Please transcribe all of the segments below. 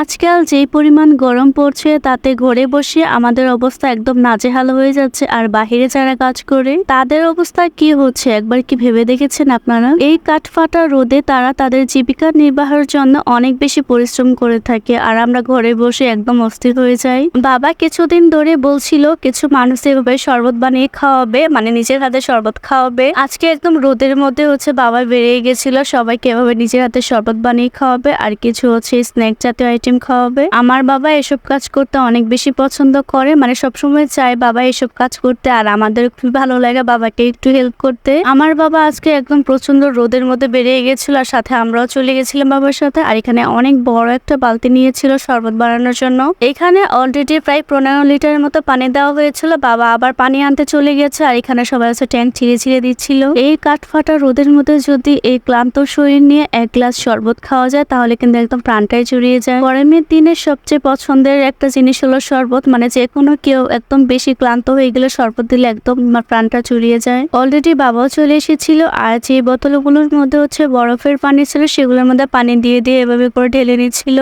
আজকাল যেই পরিমাণ গরম পড়ছে, তাতে ঘরে বসে আমাদের অবস্থা একদম নাজেহাল হয়ে যাচ্ছে আর বাহিরে যারা কাজ করে, তাদের অবস্থা কি হচ্ছে? একবার কি ভেবে দেখেছেন আপনারা? এই কাঠফাটা রোদে তারা তাদের জীবিকা নির্বাহের জন্য অনেক বেশি পরিশ্রম করে থাকে আর আমরা ঘরে বসে একদম অস্থির হয়ে যাই। বাবা কিছুদিন ধরে বলছিল, কিছু মানুষ এভাবে শরবত বানিয়ে খাওয়াবে মানে নিজের হাতে শরবত খাওয়াবে। আজকে একদম রোদের মধ্যে হচ্ছে বাবা বেরিয়ে গেছিল, সবাইকে এভাবে নিজের হাতে শরবত বানিয়ে খাওয়াবে। আর কিছু হচ্ছে স্ন্যাক জাতীয় আইটেম খাওয়াবে। আমার বাবা এসব কাজ করতে অনেক বেশি পছন্দ করে। মানে সবসময় চায় বাবা এসব কাজ করতে, আর আমাদের খুবই ভালো লাগে বাবাকে একটু হেল্প করতে। আমার বাবা আজকে একদম প্রচণ্ড রোদের মধ্যে বেরিয়ে গেছিল, আর সাথে আমরাও চলে গেছিলাম বাবার সাথে। আর এখানে অনেক বড় একটা বালতি নিয়েছিল শরবত বানানোর জন্য। এখানে অলরেডি প্রায় পনেরো লিটারের মতো পানি দেওয়া হয়েছিল। বাবা আবার পানি আনতে চলে গেছে, আর এখানে সবাই হচ্ছে ট্যাঙ্ক ছিঁড়ে ছিঁড়ে দিচ্ছিল। এই কাঠফাটা রোদের মধ্যে যদি এই ক্লান্ত শরীর নিয়ে এক গ্লাস শরবত খাওয়া যায়, তাহলে কিন্তু একদম প্রাণটাই জুড়িয়ে যায়। গরমের দিনে সবচেয়ে পছন্দের একটা জিনিস হলো শরবত। মানে যে কোনো কেউ একদম বেশি ক্লান্ত হয়ে গেলে শরবত দিলে একদম প্রাণটা চুরিয়ে যায়। অলরেডি বাবাও চলে এসেছিল আর যে বোতলগুলোর মধ্যে হচ্ছে বরফের পানি ছিল সেগুলোর মধ্যে পানি দিয়ে দিয়ে এভাবে করে ঢেলে নিচ্ছিল।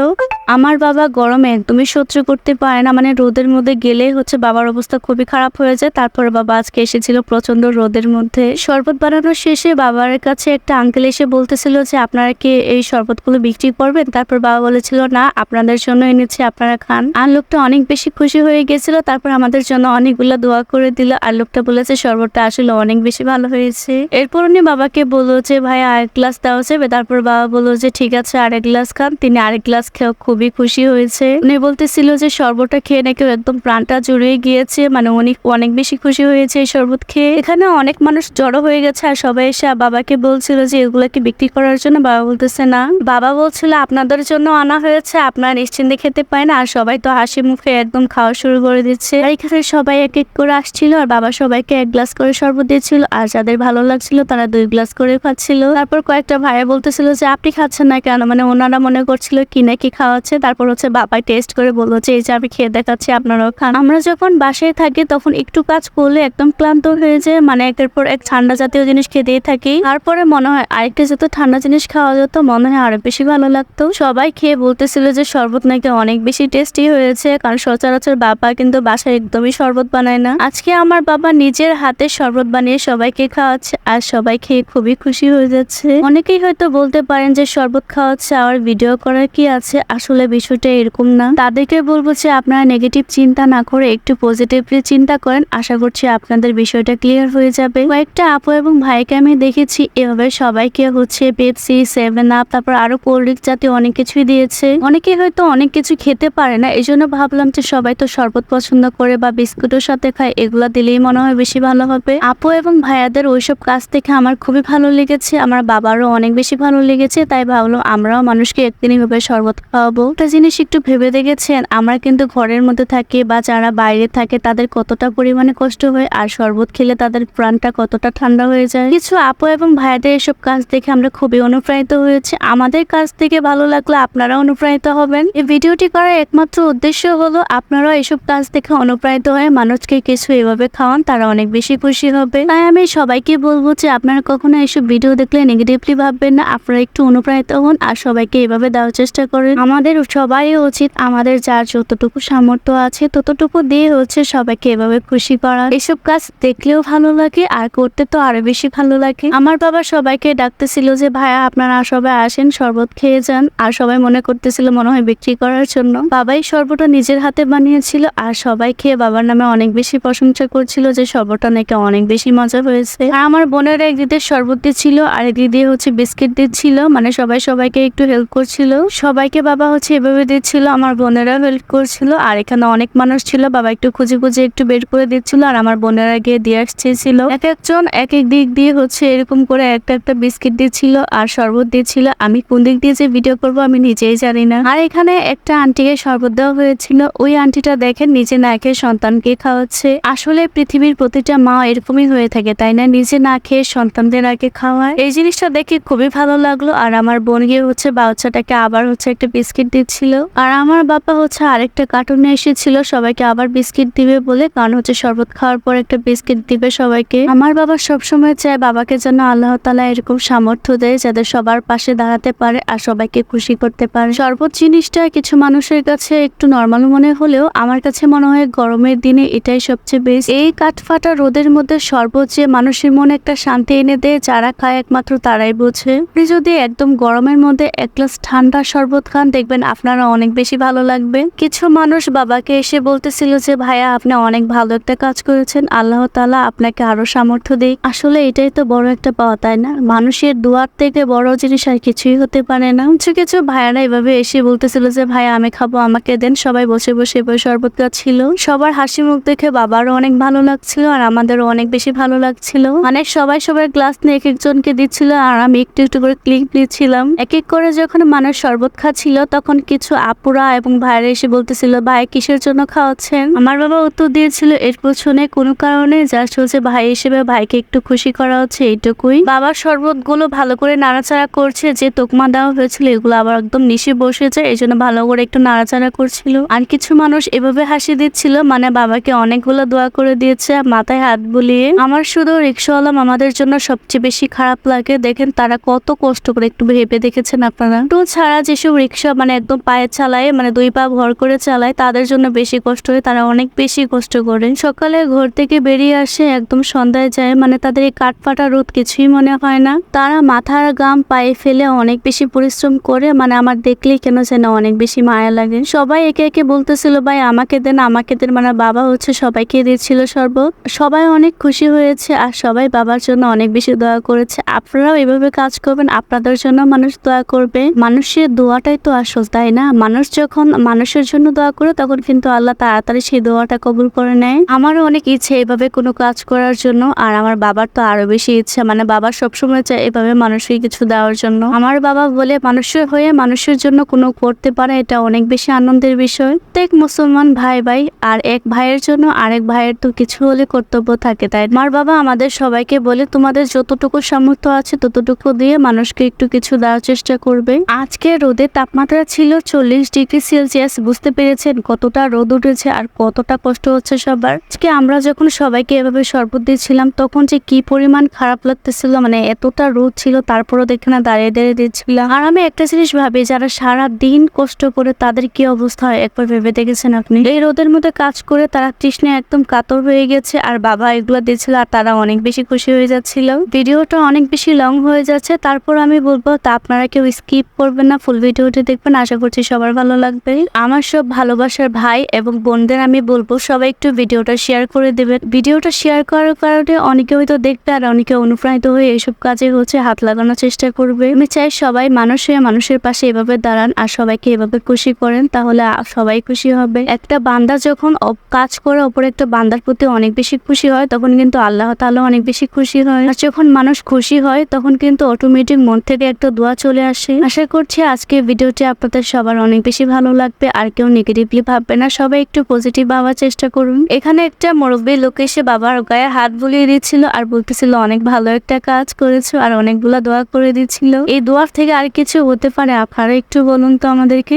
আমার বাবা গরমে একদমই সহ্য করতে পারে না মানে রোদের মধ্যে গেলে হচ্ছে বাবার অবস্থা খুবই খারাপ হয়ে যায়। তারপরে বাবা আজকে এসেছিল প্রচণ্ড রোদের মধ্যে। শরবত বানানোর শেষে বাবার কাছে একটা আঙ্কেল এসে বলতেছিল যে, আপনারা কি এই শরবতগুলো বিক্রি করবেন? তারপর বাবা বলেছিল, না, আপনাদের জন্য এনেছি, আপনারা খান। আর লোকটা অনেক বেশি খুশি হয়ে গেছিল, তারপর আমাদের জন্য অনেকগুলো দোয়া করে দিল। আর লোকটা বলেছে, শরবতটা আসলে অনেক বেশি ভালো হয়েছে। এরপর উনি বাবাকে বলল যে, ভাই, আরেক গ্লাস দেওয়া যাবে তারপর বাবা বলল যে, ঠিক আছে, আরেক গ্লাস খান। তিনি আরেক গ্লাস খেয়ে খুবই খুশি হয়েছে। উনি বলতেছিল যে শরবতটা খেয়ে নাকি একদম প্রাণটা জুড়িয়ে গিয়েছে। মানে উনি অনেক বেশি খুশি হয়েছে এই শরবত খেয়ে। এখানে অনেক মানুষ জড়ো হয়ে গেছে আর সবাই এসে বাবাকে বলছিল যে এগুলোকে বিক্রি করার জন্য। বাবা বলতেছে, না। বাবা বলছিল, আপনাদের জন্য আনা হয়েছে। আপনারা নিশ্চিন্তে খেতে পায় না আর সবাই তো হাসি মুখে একদম খাওয়া শুরু করে দিচ্ছে। আর এখানে সবাই এক এক করে আসছিল আর বাবা সবাইকে এক গ্লাস করে শরবত দিয়েছিল। আর যাদের ভালো লাগছিল তারা দুই গ্লাস করে খাচ্ছিল। তারপর কয়েকটা ভাইয়া বলতেছিল যে, আপনি খাচ্ছেন না কেন? মানে ওনারা মনে করছিল কি না কি খাওয়াচ্ছে, তারপর হচ্ছে বাবা টেস্ট করে বলল যে, এই যে আমি খেয়ে দেখাচ্ছি আপনারাও খান। আমরা যখন বাসায় থাকি, তখন একটু কাজ করলে একদম ক্লান্ত হয়ে যায় মানে একের পর এক ঠান্ডা জাতীয় জিনিস খেতেই থাকি। তারপরে মনে হয় আরেকটা যত ঠান্ডা জিনিস খাওয়া যেত, মনে হয় আরও বেশি ভালো লাগতো। সবাই খেয়ে বলতেছিল যে, শরবত নাকি অনেক বেশি টেস্টি হয়েছে। কারণ সচরাচর বাবা কিন্তু বাসায় একদমই শরবত বানায় না। আজকে আমার বাবা নিজের হাতে শরবত বানিয়ে সবাইকে খাওয়াচ্ছে, আর সবাই খেয়ে খুবই খুশি হয়ে যাচ্ছে। অনেকেই হয়তো বলতে পারেন যে, শরবত খাওয়াচ্ছে আর ভিডিও করার কি আছে? আসলে বিষয়টা এরকম না। তাদেরকে বলব যে আপনারা নেগেটিভ চিন্তা না করে একটু পজিটিভলি চিন্তা করেন। আশা করছি আপনাদের বিষয়টা ক্লিয়ার হয়ে যাবে। কয়েকটা আপু এবং ভাইকে আমি দেখেছি। এভাবে সবাইকে হচ্ছে পেপসি সেভেন আপ তারপর আরও কোল্ড ড্রিঙ্ক জাতীয় অনেক কিছুই দিয়েছে। অনেকে হয়তো অনেক কিছু খেতে পারে না। এই জন্য ভাবলাম যে সবাই তো শরবত পছন্দ করে বা বিস্কুটের সাথে খায়, এগুলো দিলেই মনে হয় বেশি ভালো হবে। আপু এবং ভাইয়াদের ওইসব কাজ থেকে আমার খুবই ভালো লেগেছে। আমার বাবারও অনেক বেশি ভালো লেগেছে। তাই ভাবলাম আমরাও মানুষকে একদিনই ভাবে শরবত খাওয়াবো। একটা জিনিস একটু ভেবে দেখেছেন। আমরা কিন্তু ঘরের মধ্যে থাকি বা যারা বাইরে থাকে তাদের কতটা পরিমাণে কষ্ট হয় আর শরবত খেলে তাদের প্রাণটা কতটা ঠান্ডা হয়ে যায়। কিছু আপু এবং ভাইয়াদের এসব কাজ দেখে আমরা খুবই অনুপ্রাণিত হয়েছে। আমাদের কাজ থেকে ভালো লাগলে আপনারা অনুপ্রাণিত হবেন। এই ভিডিওটি করার একমাত্র উদ্দেশ্য হলো আপনারা এসব কাজ দেখে অনুপ্রাণিত হয়ে মানুষকে কিছু এভাবে খাওয়ান, তারা অনেক বেশি খুশি হবে। তাই আমি সবাইকে বলব যে, আপনারা কখনো এসব ভিডিও দেখলে নেগেটিভলি ভাববেন না। আপনারা একটু অনুপ্রাণিত হন আর সবাইকে এভাবে দেওয়ার চেষ্টা করেন। আমাদের সবাই উচিত, আমাদের যার যতটুকু সামর্থ্য আছে, ততটুকু দিয়ে হচ্ছে সবাইকে এভাবে খুশি করা। এসব কাজ দেখলেও ভালো লাগে, আর করতে তো আরও বেশি ভালো লাগে। আমার বাবা সবাইকে ডাকতেছিল যে, ভাইয়া, আপনারা সবাই আসেন, শরবত খেয়ে যান। আর সবাই মনে করতেছিল মনে হয় বিক্রি করার জন্য। বাবাই শরবতটা নিজের হাতে বানিয়েছিল, আর সবাই খেয়ে বাবার নামে অনেক বেশি প্রশংসা করছিল যে, শরবতটা নাকি অনেক বেশি মজা হয়েছে। আর আমার বোনের এক দিদির শরবত দিচ্ছিল আর এক দিদি হচ্ছে বিস্কিট দিচ্ছিল মানে সবাই সবাইকে একটু হেল্প করছিল। সবাইকে বাবা হচ্ছে এভাবে দিচ্ছিল, আমার বোনেরাও হেল্প করছিল। আর এখানে অনেক মানুষ ছিল, বাবা একটু খুঁজে খুঁজে একটু বের করে দিচ্ছিল, আর আমার বোনেরা গিয়ে দিয়ে আসছিল। এক একজন এক এক দিক দিয়ে হচ্ছে এরকম করে একটা একটা বিস্কিট দিচ্ছিল আর শরবত দিচ্ছিল। আমি কোন দিক দিয়ে যে ভিডিও করব আমি নিজেই জানি না। আর এখানে একটা আন্টিকে শরবত দেওয়া হয়েছিল। ওই আন্টিটা দেখেন নিজে না খেয়ে সন্তানকে খাওয়াচ্ছে। আসলে পৃথিবীর প্রতিটা মা এরকমই হয়ে থাকে, তাই না? নিজে না খেয়ে সন্তানদের আগে খাওয়ায়। এই জিনিসটা দেখে খুবই ভালো লাগল। আর আমার বোন গিয়ে হচ্ছে বাচ্চাটাকে আবার হচ্ছে একটা বিস্কিট দিচ্ছিল আর আমার বাবা হচ্ছে আরেকটা কার্টুনে এসেছিল, সবাইকে আবার বিস্কিট দিবে বলে। কারণ হচ্ছে শরবত খাওয়ার পর একটা বিস্কিট দিবে সবাইকে। আমার বাবা সবসময় চায় বাবাকে যেন আল্লাহ তালা এরকম সামর্থ্য দেয়, যাতে সবার পাশে দাঁড়াতে পারে আর সবাইকে খুশি করতে পারে। শরবত জিনিসটা কিছু মানুষের কাছে একটু নর্মাল মনে হলেও আমার কাছে মনে হয় গরমের দিনে এটাই সবচেয়ে বেশ এই কাঠফাটা রোদের মধ্যে শরবত যে মানুষের মনে একটা শান্তি এনে দেয়, যারা খায় একমাত্র তারাই বোঝে। আপনি যদি একদম গরমের মধ্যে এক গ্লাস ঠান্ডা শরবত খান, দেখবেন আপনারা অনেক বেশি ভালো লাগবে। কিছু মানুষ বাবাকে এসে বলতেছিল যে, ভাইয়া, আপনি অনেক ভালো একটা কাজ করেছেন। আল্লাহ তালা আপনাকে আরও সামর্থ্য দিক। আসলে এটাই তো বড় একটা পাওয়া, তাই না? মানুষের দুয়ার থেকে বড় জিনিস আর কিছুই হতে পারে না। কিছু কিছু ভাইয়ারা এভাবে এসে বলতেছিল যে, ভাইয়া, আমি খাব, আমাকে দেন। সবাই বসে বসে এভাবে শরবত খাচ্ছিল। সবার হাসি মুখ দেখে বাবারও অনেক ভালো লাগছিল আর আমাদেরও অনেক বেশি ভালো লাগছিল। মানে সবাই সবার গ্লাস নিয়ে এক একজনকে দিচ্ছিল আর আমি একটু একটু করে ক্লিক নিচ্ছিলাম এক এক করে যখন মানুষ শরবত খাচ্ছিল, তখন কিছু আপুরা এবং ভাইরা এসে বলতেছিল, ভাই, কিসের জন্য খাওয়াচ্ছেন? আমার বাবা উত্তর দিয়েছিল, এর পেছনে কোনো কারণে জাস্ট হচ্ছে ভাই হিসেবে ভাইকে একটু খুশি করা হচ্ছে, এইটুকুই। বাবার শরবতগুলো ভালো করে নাড়াচাড়া করছে, যে তোকমা দেওয়া হয়েছিল, এগুলো আবার একদম নিশে বসেছে এই জন্য ভালো করে একটু নাড়াচাড়া করছিল। আর কিছু মানুষ এভাবে হাসি দিচ্ছিল মানে বাবাকে অনেকগুলো দোয়া করে দিয়েছে মাথায় হাত বুলিয়ে। আমার শুধু রিক্সাওয়ালা আমাদের জন্য সবচেয়ে বেশি খারাপ লাগে, দেখেন তারা কত কষ্ট করে একটু ভেবে দেখেছেন আপনারা। টো ছাড়া যেসব রিক্সা মানে একদম পায়ে চালায় মানে দুই পা ভর করে চালায়, তাদের জন্য বেশি কষ্ট হয়, তারা অনেক বেশি কষ্ট করে সকালে ঘর থেকে বেরিয়ে আসে, একদম সন্ধ্যায় যায় মানে তাদের এই কাঠফাটা রোদ কিছুই মনে হয় না। তারা মাথার গাম পায়ে ফেলে অনেক বেশি পরিশ্রম করে মানে আমার দেখলেই কেন যেন অনেক বেশি মায়া লাগে। সবাই একে একে বলতেছিল, ভাই, আমাকে দেন আমাকে দেন। মানে বাবা হচ্ছে সবাইকে দিচ্ছিল শরবত। সবাই অনেক খুশি হয়েছে, আর সবাই বাবার জন্য অনেক বেশি দোয়া করেছে। আপনারাও এভাবে কাজ করবেন, আপনাদের জন্য মানুষ দোয়া করবে। মানুষের দোয়াটাই তো আসল তাই না? মানুষ যখন মানুষের জন্য দোয়া করে, তখন কিন্তু আল্লাহ তাড়াতাড়ি সেই দোয়াটা কবুল করে নেয়। আমারও অনেক ইচ্ছে এভাবে কোনো কাজ করার জন্য, আর আমার বাবার তো আরও বেশি ইচ্ছা। মানে বাবা সবসময় চায় এভাবে মানুষকে কিছু দেওয়ার জন্য। আমার বাবা বলে মানুষের হয়ে মানুষের জন্য কোনো করতে পারে, এটা অনেক বেশি আনন্দের বিষয়। প্রত্যেক মুসলমান ভাই ভাই, আর এক ভাইয়ের জন্য আরেক ভাইয়ের তো কিছু হলে কর্তব্য থাকে, তাই আমার বাবা আমাদের সবাইকে বলে, তোমাদের যতটুকু সামর্থ্য আছে, ততটুকু দিয়ে মানুষকে একটু কিছু দেওয়ার চেষ্টা করবে। আজকে রোদের তাপমাত্রা ছিল চল্লিশ ডিগ্রি সেলসিয়াস, বুঝতে পেরেছেন কতটা রোদ উঠেছে আর কতটা কষ্ট হচ্ছে সবার। আজকে আমরা যখন সবাইকে এভাবে শরবত দিচ্ছিলাম, তখন যে কি পরিমাণ খারাপ লাগতেছিল মানে এতটা রোদ ছিল, তারপরও দেখে না দাঁড়িয়ে দাঁড়িয়ে দিচ্ছিলাম। আর আমি একটা জিনিস ভাবি, যারা সারা দিন কষ্ট করে তাদের কি অবস্থা হয়? একবার ভেবে দেখেছেন আপনি? এই রোদের মধ্যে কাজ করে তারা তৃষ্ণে একদম কাতর হয়ে গেছে, আর বাবা এগুলো দিয়েছিল আর তারা অনেক বেশি খুশি হয়ে যাচ্ছিল। ভিডিওটা অনেক বেশি লং হয়ে যাচ্ছে, তারপর আমি বলব তা আপনারা কেউ স্কিপ করবেন না, ফুল ভিডিওটি দেখবেন। আশা করছি সবার ভালো লাগবে। আমার সব ভালোবাসার ভাই এবং বোনদের আমি বলব, সবাই একটু ভিডিওটা শেয়ার করে দেবেন। ভিডিওটা শেয়ার করার কারণে অনেকে হয়তো দেখবে আর অনেকে অনুপ্রাণিত হয়ে এইসব কাজে হচ্ছে হাত লাগানোর চেষ্টা করবে। আমি চাই সবাই মানুষ হয়ে মানুষের পাশে এভাবে দাঁড়ান আর সবাইকে এভাবে খুশি করেন, তাহলে সবাই খুশি হবে। একটা বান্দা যখন কাজ করে ওপরে একটা বান্দার প্রতি অনেক বেশি খুশি হয়, তখন কিন্তু আল্লাহ তাআলা অনেক বেশি খুশি হয়। আর যখন মানুষ খুশি হয়, তখন কিন্তু অটোমেটিক মন থেকে একটা দোয়া চলে আসে। আশা করছি আজকে ভিডিওটি আপনাদের সবার অনেক বেশি ভালো লাগবে আর কেউ নেগেটিভলি ভাববে না। সবাই একটু পজিটিভ ভাবার চেষ্টা করুন। এখানে একটা মুরব্বী লোক এসে বাবার গায়ে হাত বুলিয়ে দিচ্ছিল আর বলতেছিল অনেক ভালো একটা কাজ করেছ আর অনেকগুলা দোয়া করে দিচ্ছিল। এই দোয়ার থেকে আর কিছু হতে পারে? আপনারা একটু বলুন তো আমাদেরকে।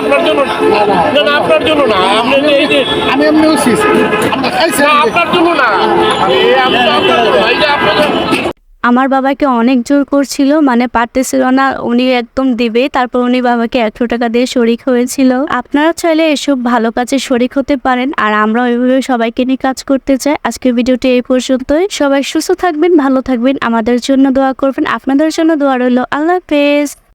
আপনার জন্য না। না না আপনার জন্য না। আমি আপনার জন্য না। আপনার জন্য আমার বাবাকে অনেক জোর করছিল মানে পারতেছিল না, উনি একদম দিবে, তারপর উনি বাবাকে একশো টাকা দিয়ে শরিক হয়েছিল। আপনারা চাইলে এসব ভালো কাজে শরিক হতে পারেন, আর আমরা ওইভাবে সবাইকে নিয়ে কাজ করতে চাই। আজকের ভিডিওটি এই পর্যন্তই। সবাই সুস্থ থাকবেন, ভালো থাকবেন। আমাদের জন্য দোয়া করবেন। আপনাদের জন্য দোয়া রইল। আল্লাহ হাফেজ।